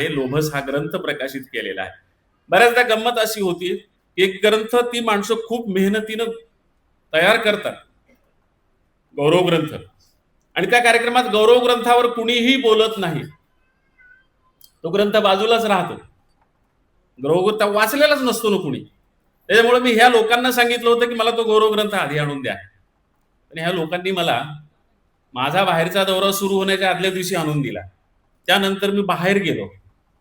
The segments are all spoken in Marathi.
हे लोभस हा ग्रंथ प्रकाशित केलेला आहे. बऱ्याचदा गंमत अशी होती की एक ग्रंथ ती माणसं खूप मेहनतीनं तयार करतात. गौरव ग्रंथ. आणि त्या कार्यक्रमात गौरव ग्रंथावर कुणीही बोलत नाही. तो ग्रंथ बाजूलाच राहतो. गौरव ग्रंथ वाचलेलाच नसतो ना कुणी. त्याच्यामुळे मी ह्या लोकांना सांगितलं होतं की मला तो गौरव ग्रंथ आधी आणून द्या. आणि ह्या लोकांनी मला माझा बाहेरचा दौरा सुरू होण्याच्या आदल्या दिवशी आणून दिला. त्यानंतर मी बाहेर गेलो.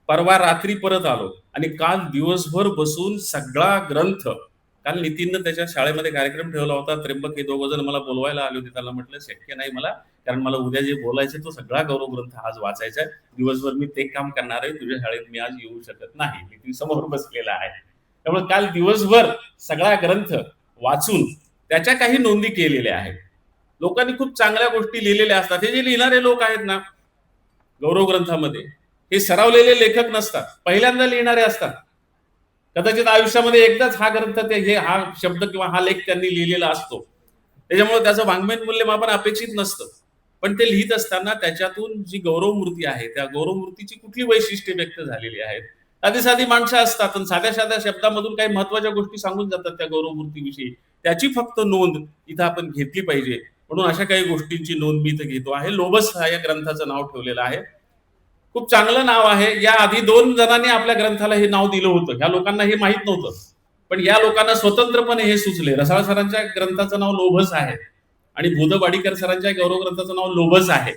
परवा रात्री परत आलो आणि काल दिवसभर बसून सगळा ग्रंथ काल नितीननं त्याच्या शाळेमध्ये कार्यक्रम ठेवला होता त्र्यंबक हे दोघ जण मला बोलवायला आले होते त्याला म्हटलं शक्य नाही मला कारण मला उद्या जे बोलायचे तो सगळा गौरव ग्रंथ आज वाचायचा आहे. दिवसभर मी ते काम करणार आहे तुझ्या शाळेत मी आज येऊ शकत नाही नितीन समोर बसलेला आहे. त्यामुळे काल दिवसभर सगळा ग्रंथ वाचून त्याच्या काही नोंदी केलेल्या आहेत. लोकांनी खूप चांगल्या गोष्टी लिहिलेल्या असतात. हे जे लिहिणारे लोक आहेत ना गौरव ग्रंथामध्ये हे सरावलेले लेखक नसतात. पहिल्यांदा लिहिणारे असतात. कदाचित आयुष्यामध्ये एकदाच हा ग्रंथ ते हे हा शब्द किंवा हा लेख त्यांनी लिहिलेला असतो. त्याच्यामुळे त्याचं वाङ्मयन मूल्यमापन अपेक्षित नसतं. पण ते लिहित असताना त्याच्यातून जी गौरवमूर्ती आहे त्या गौरवमूर्तीची कुठली वैशिष्ट्ये व्यक्त झालेली आहेत? साधी साधी माणसं असतात आणि साध्या साध्या शब्दामधून काही महत्त्वाच्या गोष्टी सांगून जातात त्या गौरवमूर्तीविषयी. त्याची फक्त नोंद इथं आपण घेतली पाहिजे. म्हणून अशा काही गोष्टींची नोंद मी इथं घेतो आहे. लोबस हा या ग्रंथाचं नाव ठेवलेलं आहे. खूप चांगलं नाव आहे. या आधी दोन जणांनी आपल्या ग्रंथाला हे नाव दिलं होतं. ह्या लोकांना हे माहीत नव्हतं. पण या लोकांना स्वतंत्रपणे हे सुचले. रसाळ सरांच्या ग्रंथाचं नाव लोभस आहे. आणि भूद वाडीकर सरांच्या गौरव ग्रंथाचं नाव लोभस आहे.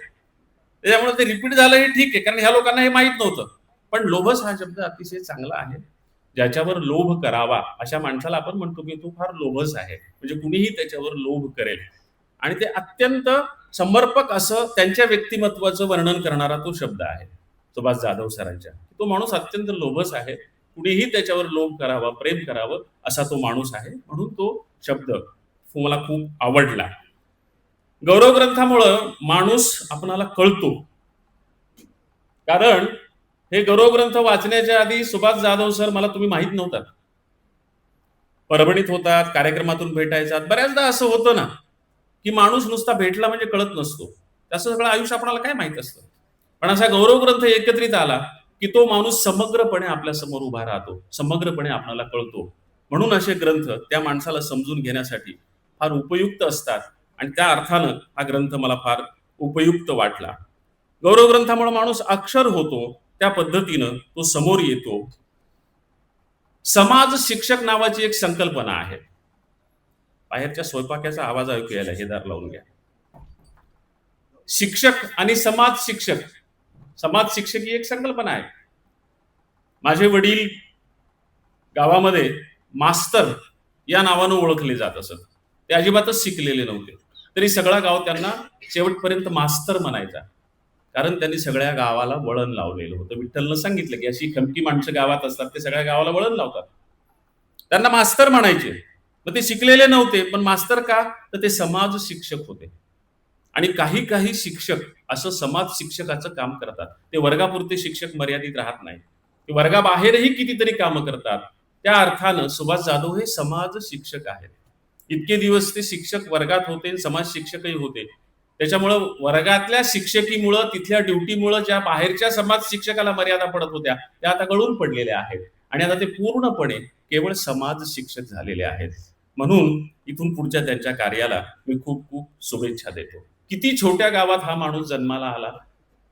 त्याच्यामुळे ते रिपीट झालं हे ठीक आहे. कारण ह्या लोकांना हे माहीत नव्हतं. पण लोभस हा शब्द अतिशय चांगला आहे. ज्याच्यावर लोभ करावा अशा माणसाला आपण म्हणतो की तो फार लोभस आहे. म्हणजे कुणीही त्याच्यावर लोभ करेल. आणि ते अत्यंत समर्पक असं त्यांच्या व्यक्तिमत्वाचं वर्णन करणारा तो शब्द आहे. सुभाष जाधव सरांच्या. तो माणूस अत्यंत लोभस आहे. कुणीही त्याच्यावर लोभ करावा प्रेम करावं असा तो माणूस आहे. म्हणून तो शब्द मला खूप आवडला. गौरव ग्रंथामुळं माणूस आपणाला कळतो. कारण हे गौरव ग्रंथ वाचण्याच्या आधी सुभाष जाधव सर मला तुम्ही माहीत नव्हतात. परभणीत होतात कार्यक्रमातून भेटायचात. बऱ्याचदा असं होतं ना की माणूस नुसता भेटला म्हणजे कळत नसतो. त्याचं सगळं आयुष्य आपणाला काय माहीत असतं? पण असा गौरव ग्रंथ एकत्रित आला की तो माणूस समग्रपणे आपल्यासमोर उभा राहतो समग्रपणे आपल्याला कळतो. म्हणून असे ग्रंथ त्या माणसाला समजून घेण्यासाठी फार उपयुक्त असतात आणि त्या अर्थानं हा ग्रंथ मला फार उपयुक्त वाटला. गौरव ग्रंथामुळे माणूस अक्षर होतो त्या पद्धतीनं तो समोर येतो. समाज शिक्षक नावाची एक संकल्पना आहे. बाहेरच्या स्वयंपाकाचा आवाज ऐकू यायला हे दार लावून घ्या. शिक्षक आणि समाज शिक्षक समाज शिक्षक ही एक संकल्पना आहे. माझे वडील गावामध्ये मास्तर या नावानं ओळखले जात असत. ते अजिबातच शिकलेले नव्हते. तरी सगळा गाव त्यांना शेवटपर्यंत मास्तर म्हणायचा. कारण त्यांनी सगळ्या गावाला वळण लावलेलं होतं. विठ्ठलनं सांगितलं की अशी खमकी माणसं गावात असतात ते सगळ्या गावाला वळण लावतात. त्यांना मास्तर म्हणायचे. मग ते शिकलेले नव्हते पण मास्तर का? तर ते समाज शिक्षक होते. आणि काही काही शिक्षक असं समाज शिक्षकाचं काम करतात. ते वर्गापुरते शिक्षक मर्यादित राहत नाही ते वर्गाबाहेरही कितीतरी कामं करतात. त्या अर्थानं सुभाष जाधव हे समाज शिक्षक आहेत. इतके दिवस ते शिक्षक वर्गात होते समाज शिक्षकही होते. त्याच्यामुळं वर्गातल्या शिक्षकीमुळं तिथल्या ड्युटीमुळं ज्या बाहेरच्या समाज शिक्षकाला मर्यादा पडत होत्या त्या आता गळून पडलेल्या आहेत. आणि आता ते पूर्णपणे केवळ समाज शिक्षक झालेले आहेत. म्हणून इथून पुढच्या त्यांच्या कार्याला मी खूप खूप शुभेच्छा देतो. किती छोट्या गावात हा माणूस जन्माला आला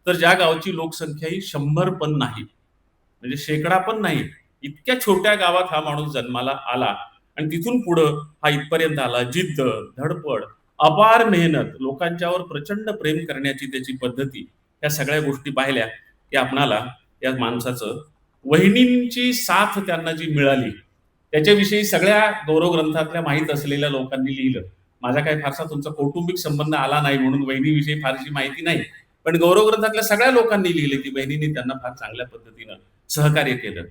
तर ज्या गावची लोकसंख्या ही शंभर पण नाही म्हणजे शेकडा पण नाही इतक्या छोट्या गावात हा माणूस जन्माला आला. आणि तिथून पुढं हा इथपर्यंत आला जिद्द धडपड अपार मेहनत लोकांच्यावर प्रचंड प्रेम करण्याची त्याची पद्धती या सगळ्या गोष्टी पाहिल्या की आपणाला या माणसाचं वहिनींची साथ त्यांना जी मिळाली त्याच्याविषयी सगळ्या गौरव ग्रंथातल्या माहीत असलेल्या लोकांनी लिहिलं. माझा काही फारसा तुमचा कौटुंबिक संबंध आला नाही म्हणून वहिनीविषयी फारशी माहिती नाही. पण गौरव ग्रंथातल्या सगळ्या लोकांनी लिहिले की बहिणींनी त्यांना फार चांगल्या पद्धतीनं सहकार्य केलं.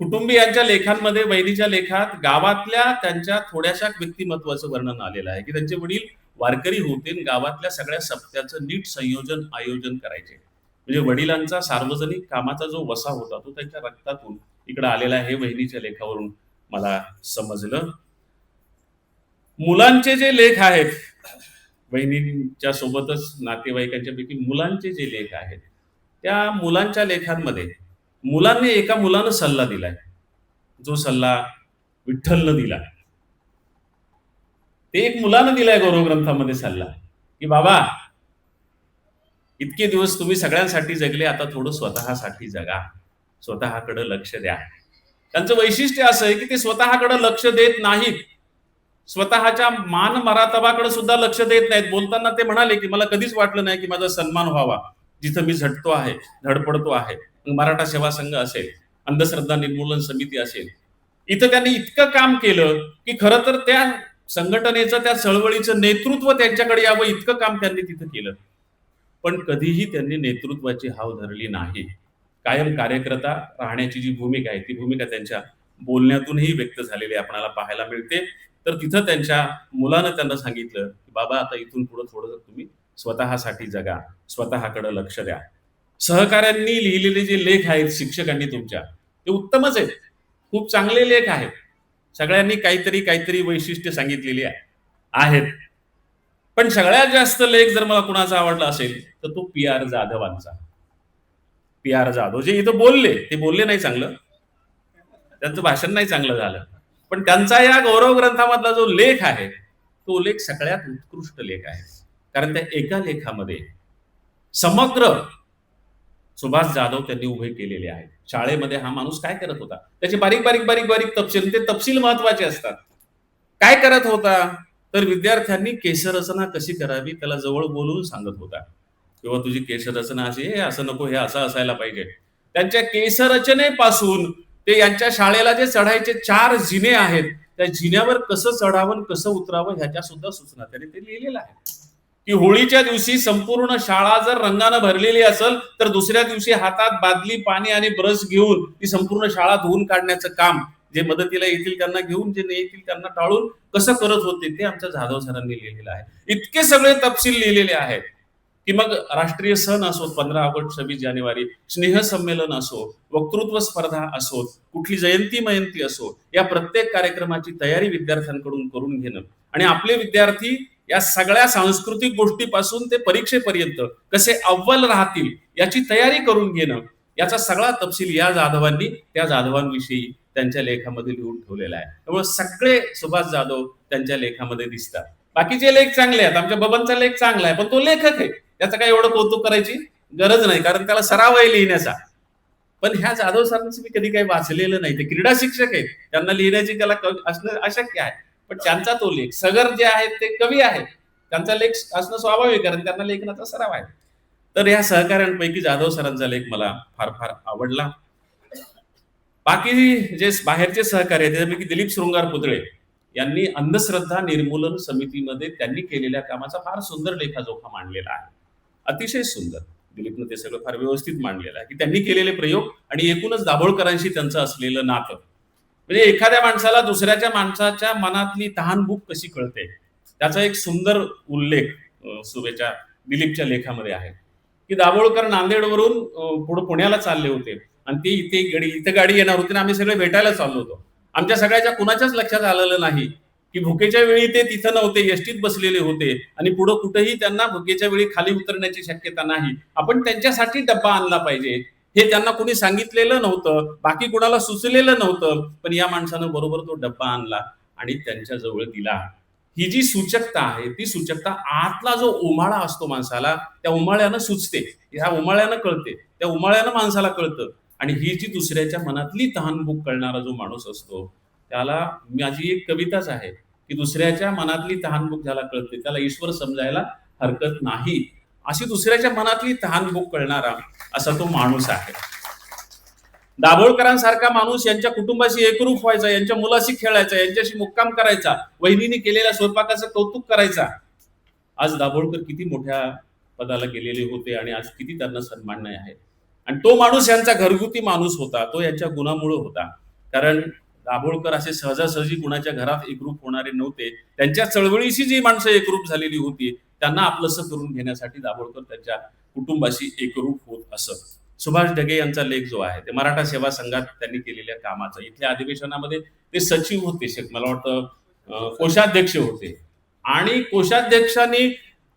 कुटुंबियांच्या लेखांमध्ये बहिणीच्या लेखात गावातल्या त्यांच्या थोड्याशा व्यक्तिमत्वाचं वर्णन आलेलं आहे की त्यांचे वडील वारकरी होते आणि गावातल्या सगळ्या सप्त्याचं नीट संयोजन आयोजन करायचे. म्हणजे वडिलांचा सार्वजनिक कामाचा जो वसा होता तो त्यांच्या रक्तातून इकडे आलेला आहे वहिनीच्या बहिणीच्या लेखावरून मला समजलं. मुलांचे जे लेख आहेत बहिणींच्या सोबतच नातेवाईकांच्या पैकी मुलांचे जे लेख आहेत त्या मुलांच्या लेखांमध्ये मुलांनी एका मुलानं सल्ला दिलाय. जो सल्ला विठ्ठलनं दिला ते एक मुलानं दिलाय गौरव ग्रंथामध्ये सल्ला की बाबा इतके दिवस तुम्ही सगळ्यांसाठी जगले आता थोडं स्वतःसाठी जगा. स्वतःकडे लक्ष द्या. त्यांचं वैशिष्ट्य असं आहे की ते स्वतःकडे लक्ष देत नाहीत. स्वतःच्या मान मरातबाकडे सुद्धा लक्ष देत नाहीत. बोलताना ते म्हणाले की मला कधीच वाटलं नाही की माझा सन्मान व्हावा. जिथं मी झटतो आहे धडपडतो आहे मराठा सेवा संघ असेल अंधश्रद्धा निर्मूलन समिती असेल इथं त्यांनी इतकं काम केलं की खरं तर त्या संघटनेचं त्या चळवळीचं नेतृत्व त्यांच्याकडे यावं इतकं काम त्यांनी तिथं केलं. पण कधीही त्यांनी नेतृत्वाची हाव धरली नाही. कायम कार्यकर्ता राहण्याची जी भूमिका आहे ती भूमिका त्यांच्या बोलण्यातूनही व्यक्त झालेली आपल्याला पाहायला मिळते. तर तिथं त्यांच्या मुलानं त्यांना सांगितलं की बाबा आता इथून पुढे थोडं तुम्ही स्वतःसाठी जगा स्वतःकडे लक्ष द्या. सहकाऱ्यांनी लिहिलेले जे लेख आहेत शिक्षकांनी तुमच्या ते उत्तमच आहेत. खूप चांगले लेख आहेत. सगळ्यांनी काहीतरी काहीतरी वैशिष्ट्य सांगितलेली आहे. आहेत. पण सगळ्यात जास्त लेख जर मला कुणाचा आवडला असेल तर तो P R जाधवांचा. P R Jadhav. जे इथं बोलले ते बोलले नाही चांगलं. त्यांचं भाषण नाही चांगलं झालं. पण त्यांचा या गौरव ग्रंथामधला जो लेख आहे तो लेख सगळ्यात उत्कृष्ट लेख आहे. कारण त्या एका लेखामध्ये समग्र सुभाष जाधव त्यांनी उभे केलेले आहेत. शाळेमध्ये हा माणूस काय करत होता? त्याचे बारीक बारीक बारीक बारीक तपशील ते तपशील महत्त्वाचे असतात. काय करत होता? तर विद्यार्थ्यांनी केशरचना कशी करावी त्याला जवळ बोलून सांगत होता. किंवा तुझी केशरचना अशी हे असं नको हे असं असायला पाहिजे. त्यांच्या केशरचनेपासून ते यांच्या शाळेला जे चढायचे चार जिने आहेत त्या जिन्यावर कसं चढावं कसं उतरावं ह्याच्या सुद्धा सूचना त्यांनी ते लिहिलेलं आहे की होळीच्या दिवशी संपूर्ण शाळा जर रंगानं भरलेली असेल तर दुसऱ्या दिवशी हातात बादली पाणी आणि ब्रश घेऊन ती संपूर्ण शाळा धुवून काढण्याचं काम जे मदतीला येतील त्यांना घेऊन जे नाही येतील त्यांना टाळून कसं करत होते ते आमच्या जाधव सरांनी लिहिलेलं आहे. इतके सगळे तपशील लिहिलेले आहेत. की मग राष्ट्रीय सण असो पंधरा ऑगस्ट सव्वीस जानेवारी स्नेह संमेलन असो वक्तृत्व स्पर्धा असो कुठली जयंती मयंती असो या प्रत्येक कार्यक्रमाची तयारी विद्यार्थ्यांकडून करून घेणं. आणि आपले विद्यार्थी या सगळ्या सांस्कृतिक गोष्टीपासून ते परीक्षेपर्यंत कसे अव्वल राहतील याची तयारी करून घेणं याचा सगळा तपशील या जाधवांनी त्या जाधवांविषयी त्यांच्या लेखामध्ये लिहून ठेवलेला आहे. त्यामुळे सगळे सुभाष जाधव त्यांच्या लेखामध्ये दिसतात. बाकीचे लेख चांगले आहेत आमच्या बबनचा लेख चांगला आहे पण तो लेखक आहे. याचं काही एवढं कौतुक करायची गरज नाही कारण त्याला सराव आहे लिहिण्याचा. पण ह्या जाधव सरांचं मी कधी काही वाचलेलं नाही. ते क्रीडा शिक्षक आहेत. त्यांना लिहिण्याची त्याला असणं अशक्य आहे. पण त्यांचा तो लेख सगर जे आहेत ते कवी आहेत. त्यांचा लेख असणं स्वाभाविक कारण त्यांना लेखनाचा सराव आहे. तर या सहकाऱ्यांपैकी जाधव सरांचा लेख मला फार फार आवडला. बाकी जे बाहेरचे सहकारी आहेत दिलीप शृंगार पुतळे यांनी अंधश्रद्धा निर्मूलन समितीमध्ये त्यांनी केलेल्या कामाचा फार सुंदर लेखाजोखा मांडलेला आहे. अतिशय सुंदर. दिलीपनं ते सगळं फार व्यवस्थित मांडलेलं आहे. की त्यांनी केलेले प्रयोग आणि एकूणच दाभोळकरांशी त्यांचं असलेलं नातं. म्हणजे एखाद्या माणसाला दुसऱ्याच्या माणसाच्या मनातली तहानभूक कशी कळते? त्याचा एक सुंदर उल्लेख सुभेच्या दिलीपच्या लेखामध्ये आहे. की दाभोळकर नांदेडवरून पुढे पुण्याला चालले होते. आणि ते इथे गाडी इथं गाडी येणार होती आम्ही सगळे भेटायला चाललो होतो. आमच्या सगळ्याच्या कुणाच्याच लक्षात आलेलं नाही. की भुकेच्या वेळी ते तिथं नव्हते एसटीत बसलेले होते. आणि पुढं कुठेही त्यांना भुकेच्या वेळी खाली उतरण्याची शक्यता नाही. आपण त्यांच्यासाठी डब्बा आणला पाहिजे. हे त्यांना कुणी सांगितलेलं नव्हतं. बाकी कुणाला सुचलेलं नव्हतं. पण या माणसानं बरोबर तो डब्बा आणला आणि त्यांच्या जवळ दिला. ही जी सूचकता आहे ती सूचकता आतला जो उमाळा असतो माणसाला त्या उमाळ्यानं सुचते. ह्या उमाळ्यानं कळते. त्या उमाळ्यानं माणसाला कळतं. आणि ही जी दुसऱ्याच्या मनातली तहानभूक कळणारा जो माणूस असतो त्याला माझी एक कविताच आहे. की दुसऱ्याच्या मनातली तहानभूक ज्याला कळते त्याला ईश्वर समजायला हरकत नाही. अशी दुसऱ्याच्या मनातली तहानभूक कळणारा असा तो माणूस आहे. दाभोळकरांसारखा माणूस यांच्या कुटुंबाशी एकरूप व्हायचा यांच्या मुलाशी खेळायचा यांच्याशी मुक्काम करायचा वहिनीने केलेल्या स्वयंपाकाचं कौतुक करायचा. आज दाभोळकर किती मोठ्या पदाला गेलेले होते आणि आज किती त्यांना सन्मान नाही आहे. आणि तो माणूस यांचा घरगुती माणूस होता तो यांच्या गुणामुळे होता. कारण दाभोळकर असे सहजासहजी कुणाच्या घरात एकरूप होणारे नव्हते. त्यांच्या चळवळीशी जी माणसं एकरूप झालेली होती त्यांना आपलंसं करून घेण्यासाठी दाभोळकर त्यांच्या कुटुंबाशी एकरूप होत असत. सुभाष ढगे यांचा लेख जो आहे ते मराठा सेवा संघात त्यांनी केलेल्या कामाचा. इथल्या अधिवेशनामध्ये ते सचिव होते मला वाटतं कोषाध्यक्ष होते. आणि कोषाध्यक्षांनी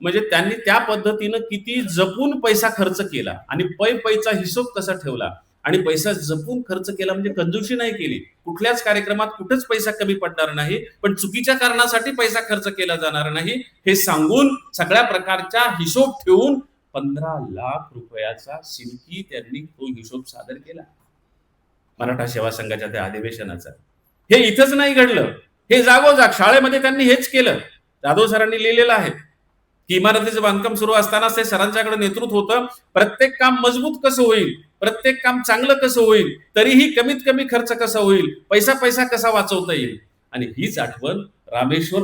म्हणजे त्यांनी त्या पद्धतीनं किती जपून पैसा खर्च केला आणि पै पैचा हिशोब कसा ठेवला आणि पैसा जपून खर्च केला म्हणजे कंजूशी नाही केली. कुठल्याच कार्यक्रमात कुठेच पैसा कमी पडणार नाही पण चुकीच्या कारणासाठी पैसा खर्च केला जाणार नाही हे सांगून सगळ्या प्रकारचा हिशोब ठेवून पंधरा लाख रुपयाचा सिल्की त्यांनी तो हिशोब सादर केला. मराठा सेवा संघाच्या त्या अधिवेशनाचा. हे इथंच नाही घडलं. हे जागोजाग शाळेमध्ये त्यांनी हेच केलं. जाधव सरांनी लिहिलेलं आहे की इमारतीचं बांधकाम सुरू असतानाच ते सरांच्याकडे नेतृत्व होतं. प्रत्येक काम मजबूत कसं होईल? प्रत्येक काम चांगलं कसं होईल तरीही कमीत कमी खर्च कसा होईल पैसा पैसा कसा वाचवता येईल? आणि हीच आठवण रामेश्वर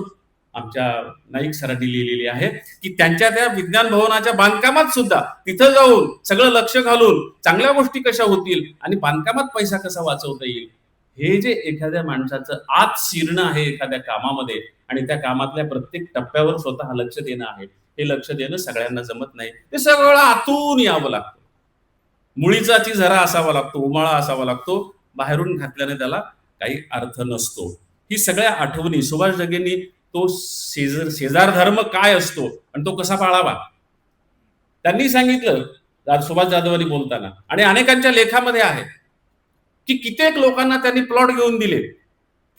आमच्या नाईक सरांनी लिहिलेली आहे की त्यांच्या त्या विज्ञान भवनाच्या बांधकामात सुद्धा तिथं जाऊन सगळं लक्ष घालून चांगल्या गोष्टी कशा होतील आणि बांधकामात पैसा कसा वाचवता येईल? हे जे एखाद्या माणसाचं आत शिरणं आहे एखाद्या कामामध्ये आणि त्या कामातल्या प्रत्येक टप्प्यावर स्वतः लक्ष देणं आहे हे लक्ष देणं सगळ्यांना जमत नाही. ते सगळं आतून यावं लागतं. मुळीचाची झरा असावा लागतो उमाळा असावा लागतो बाहेरून घातल्याने त्याला काही अर्थ नसतो. ही सगळ्या आठवणी सुभाष जगेंनी तो शेजार शेजार धर्म काय असतो आणि तो कसा पाळावा? त्यांनी सांगितलं सुभाष जाधवांनी बोलताना. आणि अनेकांच्या लेखामध्ये आहे की कित्येक लोकांना त्यांनी प्लॉट घेऊन दिले.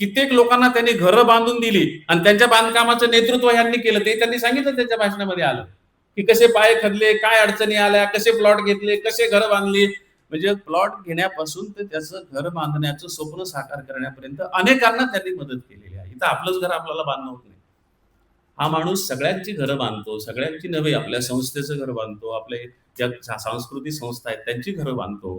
कित्येक लोकांना त्यांनी घरं बांधून दिली आणि त्यांच्या बांधकामाचं नेतृत्व यांनी केलं. ते त्यांनी सांगितलं त्यांच्या भाषणामध्ये आलं. की कसे पाय खदले काय अडचणी आल्या कसे प्लॉट घेतले कसे घर बांधली? म्हणजे प्लॉट घेण्यापासून ते त्याचं घर बांधण्याचं स्वप्न साकार करण्यापर्यंत अनेकांना त्यांनी मदत केलेली आहे. इथं आपलंच घर आपल्याला बांधणं होत नाही. हा माणूस सगळ्यांची घरं बांधतो सगळ्यांची नव्हे आपल्या संस्थेचं घर बांधतो आपले ज्या सांस्कृतिक संस्था आहेत त्यांची घरं बांधतो.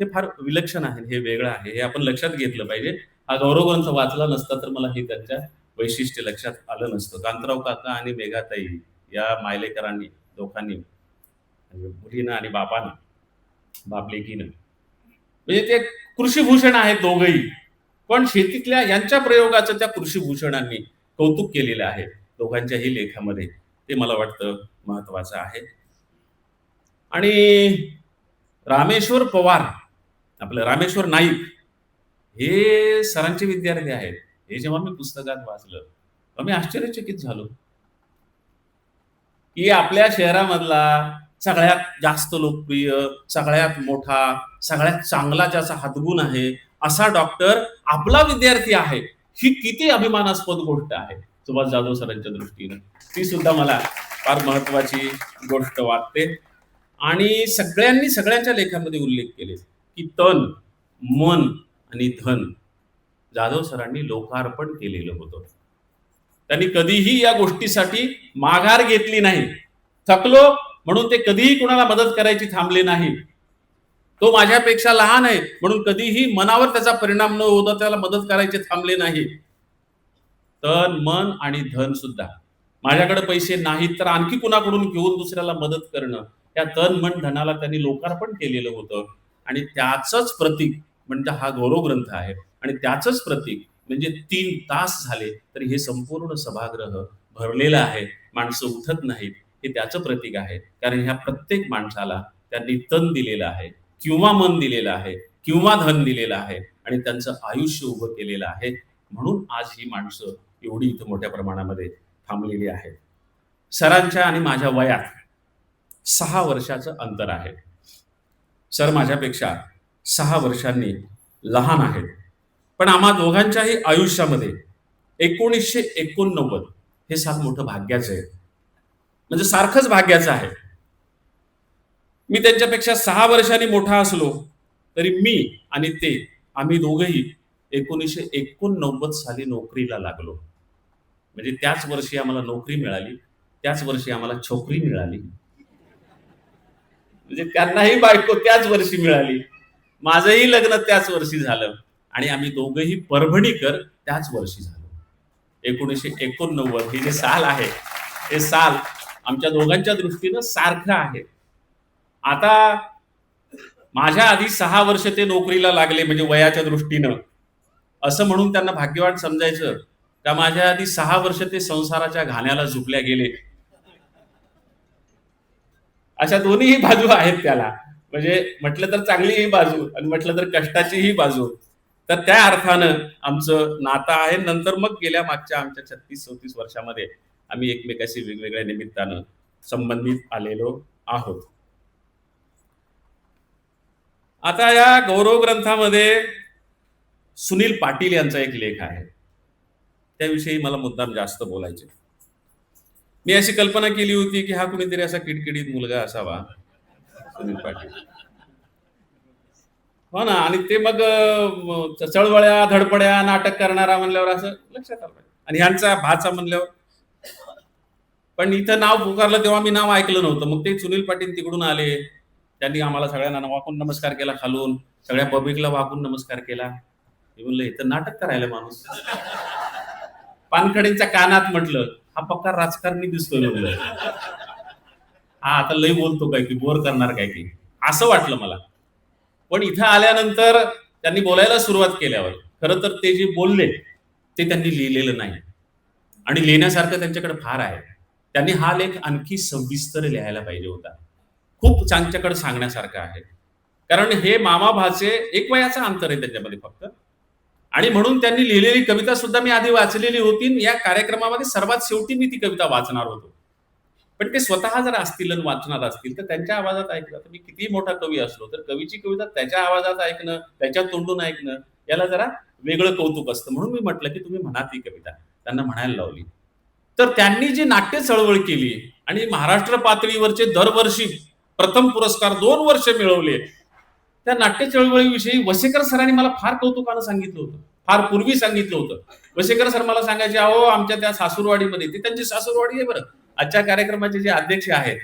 हे फार विलक्षण आहे हे वेगळं आहे हे आपण लक्षात घेतलं पाहिजे. हा गौरव ग्रंथ वाचला नसता तर मला हे त्यांच्या वैशिष्ट्य लक्षात आलं नसतं. कांतराव काका आणि मेघाताई या मायलेकरांनी दोघांनी म्हणजे मुलीनं आणि बापानं बापलेकीनं म्हणजे ते कृषीभूषण आहेत दोघही. पण शेतीतल्या यांच्या प्रयोगाचं त्या कृषीभूषणांनी कौतुक केलेलं आहे. दोघांच्याही लेखामध्ये ते मला वाटतं महत्वाचं आहे. आणि रामेश्वर पवार आपलं रामेश्वर नाईक हे सरांचे विद्यार्थी आहेत. हे जेव्हा मी पुस्तकात वाचलं तेव्हा मी आश्चर्यचकित झालो. की आपल्या शहरामधला सगळ्यात जास्त लोकप्रिय सगळ्यात मोठा सगळ्यात चांगला ज्याचा हातगुण आहे असा डॉक्टर आपला विद्यार्थी आहे ही किती अभिमानास्पद गोष्ट आहे. सुभाष जाधव सरांच्या दृष्टीनं. ती सुद्धा मला फार महत्वाची गोष्ट वाटते. आणि सगळ्यांनी सगळ्यांच्या लेखामध्ये उल्लेख केले की तन मन आणि धन. जाधव सरांनी लोकार्पण केलेलं होतं. त्यांनी कधीही या गोष्टीसाठी माघार घेतली नाही. थकलो म्हणून ते कधीही कुणाला मदत करायची थांबले नाही. तो माझ्यापेक्षा लहान आहे म्हणून कधीही मनावर त्याचा परिणाम न होता त्याला मदत करायचे थांबले नाही. तन मन आणि धन सुद्धा. माझ्याकडे पैसे नाहीत तर आणखी कुणाकडून घेऊन दुसऱ्याला मदत करणं? त्या तन मन धनाला त्यांनी लोकार्पण केलेलं होतं. आणि त्याचंच प्रतीक म्हणजे हा गौरव ग्रंथ आहे. आणि त्याचंच प्रतीक म्हणजे तीन तास झाले तरी हे संपूर्ण सभागृह भरलेलं आहे. माणसं उठत नाहीत हे त्याचं प्रतीक आहे. कारण ह्या प्रत्येक माणसाला त्यांनी तन दिलेलं आहे किंवा मन दिलेलं आहे किंवा धन दिलेलं आहे आणि त्यांचं आयुष्य उभं केलेलं आहे. म्हणून आज ही माणसं एवढी इथं मोठ्या प्रमाणामध्ये थांबलेली आहेत. सरांच्या आणि माझ्या वयात सहा वर्षाचं अंतर आहे. सर माझ्यापेक्षा सहा वर्षांनी लहान आहेत. पण आम्हा दोघांच्याही आयुष्यामध्ये एकोणीसशे एकोणनव्वद हे सार मोठं भाग्याचं आहे. म्हणजे सारखंच भाग्याचं आहे. मी त्यांच्यापेक्षा सहा वर्षांनी मोठा असलो तरी मी आणि ते आम्ही दोघंही एकोणीसशे एकोणनव्वद साली नोकरीला लागलो. म्हणजे त्याच वर्षी आम्हाला नोकरी मिळाली त्याच वर्षी आम्हाला छोकरी मिळाली. म्हणजे त्यांनाही बायको त्याच वर्षी मिळाली. माझंही लग्न त्याच वर्षी झालं. आणि आम्ही दोघंही परभणीकर त्याच वर्षी झालो. एकोणीसशे एकोणनव्वद हे जे साल आहे हे साल आमच्या दोघांच्या दृष्टीनं सारखं आहे. आता माझ्या आधी सहा वर्ष ते नोकरीला लागले म्हणजे वयाच्या दृष्टीनं. असं म्हणून त्यांना भाग्यवान समजायचं का माझ्या आधी सहा वर्ष ते संसाराच्या घाण्याला झुकल्या गेले. अशा दोन्हीही बाजू आहेत त्याला. म्हणजे म्हटलं तर चांगलीही बाजू आणि म्हटलं तर कष्टाचीही बाजू. तर त्या अर्थानं आमचं नातं आहे. नंतर मग गेल्या मागच्या आमच्या छत्तीस चौतीस वर्षामध्ये आम्ही एकमेकाशी वेगवेगळ्या निमित्तानं संबंधित आलेलो आहोत. आता या गौरव ग्रंथामध्ये सुनील पाटील यांचा एक लेख आहे. त्याविषयी मला मुद्दाम जास्त बोलायचे मी अशी कल्पना केली होती की हा कुणीतरी असा किडकिडीत मुलगा असावा सुनील पाटील. हो ना आणि ते मग चळवळ्या धडपड्या नाटक करणारा म्हणल्यावर असं लक्षात आलं आणि ह्यांचा भाचा म्हणल्यावर. पण इथं नाव पुकारलं तेव्हा मी नाव ऐकलं नव्हतं. मग ते सुनील पाटील तिकडून आले. त्यांनी आम्हाला सगळ्यांना वाकून नमस्कार केला खालून. सगळ्या पब्लिकला वाकून नमस्कार केला. मी म्हणलं इथं नाटक करायला माणूस. पानखडेंच्या कानात म्हटलं हा पक्का राजकारणी दिसतोय म्हणलं. हा आता लय बोलतो काय की बोर करणार काय की. असं वाटलं मला. पण इथं आल्यानंतर त्यांनी बोलायला सुरुवात केल्यावर खरं तर ते जे बोलले ते त्यांनी लिहिलेलं नाही. आणि लिहिण्यासारखं त्यांच्याकडे फार आहे. त्यांनी हा लेख आणखी सविस्तर लिहायला पाहिजे होता. खूप त्यांच्याकडे सांगण्यासारखं आहे. कारण हे मामा भाचे एक वयाचा अंतर आहे त्याच्यामध्ये फक्त. आणि म्हणून त्यांनी लिहिलेली कविता सुद्धा मी आधी वाचलेली होती. या कार्यक्रमामध्ये सर्वात शेवटी मी ती कविता वाचणार होतो. पण ते स्वतः जर असतील आणि वाचणार असतील तर त्यांच्या आवाजात ऐकलं तर मी कितीही मोठा कवी असलो तर कवीची कविता त्याच्या आवाजात ऐकणं त्याच्या तोंडून ऐकणं याला जरा वेगळं कौतुक असतं. म्हणून मी म्हटलं की तुम्ही म्हणा ती कविता. त्यांना म्हणायला लावली. तर त्यांनी जी नाट्य चळवळ केली आणि महाराष्ट्र पातळीवरचे दरवर्षी प्रथम पुरस्कार दोन वर्ष मिळवले त्या नाट्य चळवळीविषयी वसेकर सरांनी मला फार कौतुकानं सांगितलं होतं. फार पूर्वी सांगितलं होतं. वसेकर सर मला सांगायचे अहो आमच्या त्या सासूरवाडीमध्ये ती त्यांची सासूरवाडी आहे बरं. आजच्या कार्यक्रमाचे जे अध्यक्ष आहेत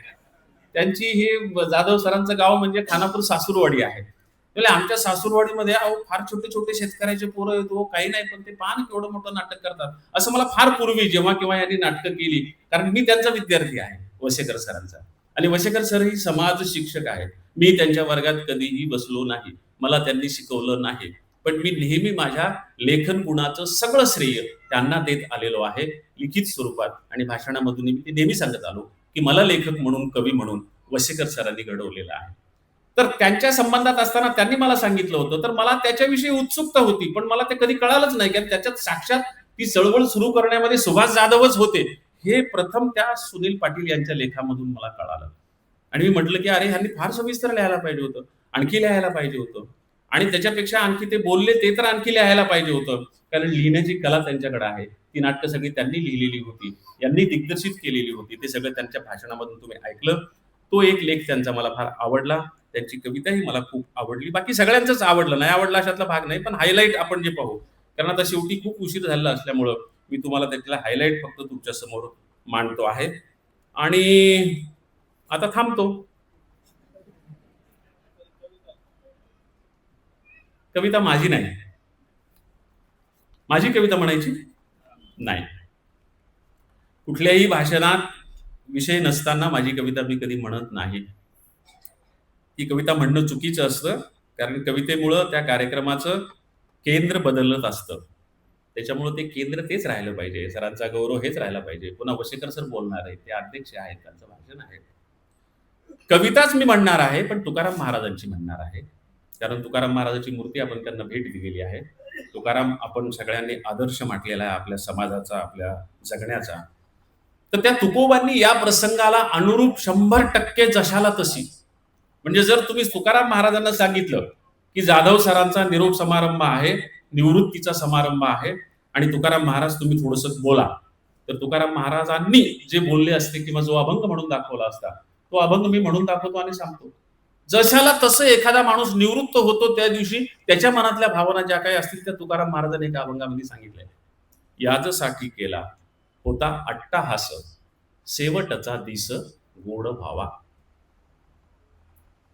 त्यांची हे जाधव सरांचं गाव म्हणजे खानापूर सासूरवाडी आहे. म्हणजे आमच्या सासूरवाडीमध्ये अहो फार छोटे छोटे शेतकऱ्याचे पोरं येतो हो, काही नाही पण ते पान केवढं मोठं नाटक करतात. असं मला फार पूर्वी जेव्हा केव्हा यांनी नाटकं केली कारण मी त्यांचा विद्यार्थी आहे वसेकर सरांचा. आणि वसेकर सर ही समाज शिक्षक आहेत. मी त्यांच्या वर्गात कधीही बसलो नाही मला त्यांनी शिकवलं नाही. पण मी नेहमी माझ्या लेखन गुणाचं सगळं श्रेय त्यांना देत आलेलो आहे. लिखित स्वरूपात आणि भाषणामधून मी ते नेहमी सांगत आलो की मला लेखक म्हणून कवी म्हणून वसेकर सरांनी घडवलेला आहे. तर त्यांच्या संबंधात असताना त्यांनी मला सांगितलं होतं तर मला त्याच्याविषयी उत्सुकता होती पण मला ते कधी कळालंच नाही कारण त्याच्यात साक्षात ती चळवळ सुरू करण्यामध्ये सुभाष जाधवच होते. हे प्रथम त्या सुनील पाटील यांच्या लेखामधून मला कळालं. आणि मी म्हटलं की अरे ह्यांनी फार सविस्तर लिहायला पाहिजे होतं आणखी लिहायला पाहिजे होतं. आणि त्याच्यापेक्षा आणखी ते बोलले ते तर आणखी लिहायला पाहिजे होतं. कारण लिहिण्याची कला त्यांच्याकडे आहे ती नाटकं सगळी त्यांनी लिहिलेली होती. यांनी दिग्दर्शित केलेली होती. ते सगळं त्यांच्या भाषणामधून तुम्ही ऐकलं. तो एक लेख त्यांचा मला फार आवडला. त्यांची कविताही मला खूप आवडली. बाकी सगळ्यांचंच आवडलं. नाही आवडला अशातला भाग नाही पण हायलाईट आपण जे पाहू. कारण आता शेवटी खूप उशीर झालेला असल्यामुळं मी तुम्हाला त्यातला हायलाईट फक्त तुमच्यासमोर मांडतो आहे. आणि आता थांबतो. कविता माझी नाही. माझी कविता म्हणायची नाही. कुठल्याही भाषणात विषय नसताना माझी कविता मी कधी म्हणत नाही. ही कविता म्हणणं चुकीचं असतं कारण कवितेमुळं त्या कार्यक्रमाचं केंद्र बदलत असतं. त्याच्यामुळं ते केंद्र तेच राहिलं पाहिजे. सरांचा गौरव हेच राहिला पाहिजे. पुन्हा वशेकर सर बोलणार आहेत ते अध्यक्ष आहेत त्यांचं भाषण आहे. कविताच मी म्हणणार आहे पण तुकाराम महाराजांची म्हणणार आहे. कारण तुकाराम महाराजांची मूर्ती आपण त्यांना भेट दिलेली आहे. तुकाराम आपण सगळ्यांनी आदर्श म्हटलेला आहे आपल्या समाजाचा आपल्या जगण्याचा. तर त्या तुकोबांनी या प्रसंगाला अनुरूप शंभर टक्के जशाला तशी. म्हणजे जर तुम्ही तुकाराम महाराजांना सांगितलं की जाधव सरांचा निरोप समारंभ आहे निवृत्तीचा समारंभ आहे आणि तुकाराम महाराज तुम्ही थोडस बोला तर तुकाराम महाराजांनी जे बोलले असते किंवा जो अभंग म्हणून दाखवला असता तो अभंग मी म्हणून दाखवतो आणि सांगतो. जशाला तसं एखादा माणूस निवृत्त होतो त्या दिवशी त्याच्या मनातल्या भावना ज्या काही असतील त्या तुकाराम महाराजांनी एका अभंगामध्ये सांगितलंय याजसाठी केला होता अट्टाहास शेवटचा दिस गोड भावा.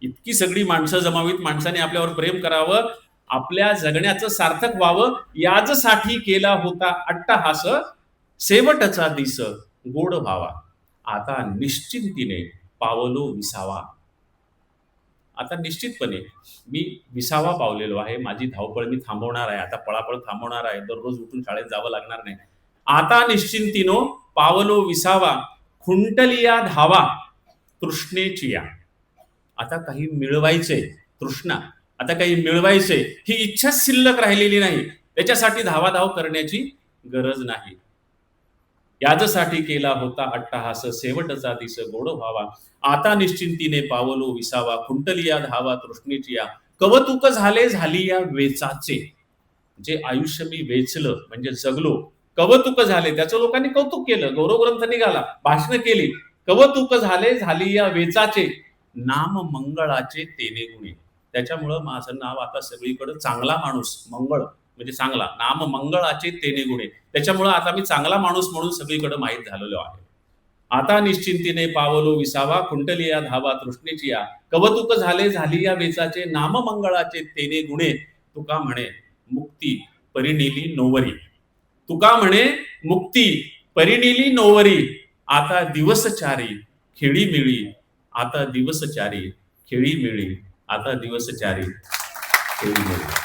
इतकी सगळी माणसं जमावीत माणसाने आपल्यावर प्रेम करावं आपल्या जगण्याचं सार्थक व्हावं याजसाठी केला होता अट्टहास शेवटचा दिस गोड भावा. आता निश्चिंतीने पावलो विसावा. आता निश्चितपणे मी विसावा पावलेलो आहे. माझी धावपळ मी थांबवणार आहे. आता पळापळ थांबवणार आहे. दररोज उठून शाळेत जावं लागणार नाही. आता निश्चिंतीनो पावलो विसावा खुंटलिया धावा तृष्णेची या आता काही मिळवायचे तृष्णा. आता काही मिळवायचे ही इच्छा शिल्लक राहिलेली नाही. त्याच्यासाठी धावाधाव करण्याची गरज नाही. याजसाठी केला होता अट्टहास. शेवटचा दिस गोड व्हावा. आता निश्चिंतीने पावलो विसावा. खुंटलिया धावा तृष्णीची या. कवतुक झाले झाली या वेचाचे. जे आयुष्य मी वेचलं म्हणजे जगलो कवतुक झाले. त्याचं लोकांनी कौतुक केलं. गौरव ग्रंथ निघाला. भाषण केली. कवतुक झाले झाली या वेचाचे. नाम मंगळाचे तेने गुणे. त्याच्यामुळं माझं नाव आता सगळीकडे चांगला माणूस मंगळ. म्हणजे चांगला. नाम मंगळाचे तेने गुणे त्याच्यामुळं आता मी चांगला माणूस म्हणून सगळीकडे माहीत झालेलो आहे. आता निश्चिंतीने पावलो विसावा कुंटलिया धावा तृष्णेची या कवतुक झाले झाली या वेचाचे नाम मंगळाचे तेने गुणे तुका म्हणे मुक्ती परिणिली नोवरी. तुका म्हणे मुक्ती परिणिली नोवरी. आता दिवसचारी खेळी मिळी. आता दिवसचारी खेळी मिळी. आता दिवसचारी खेळी मिळी.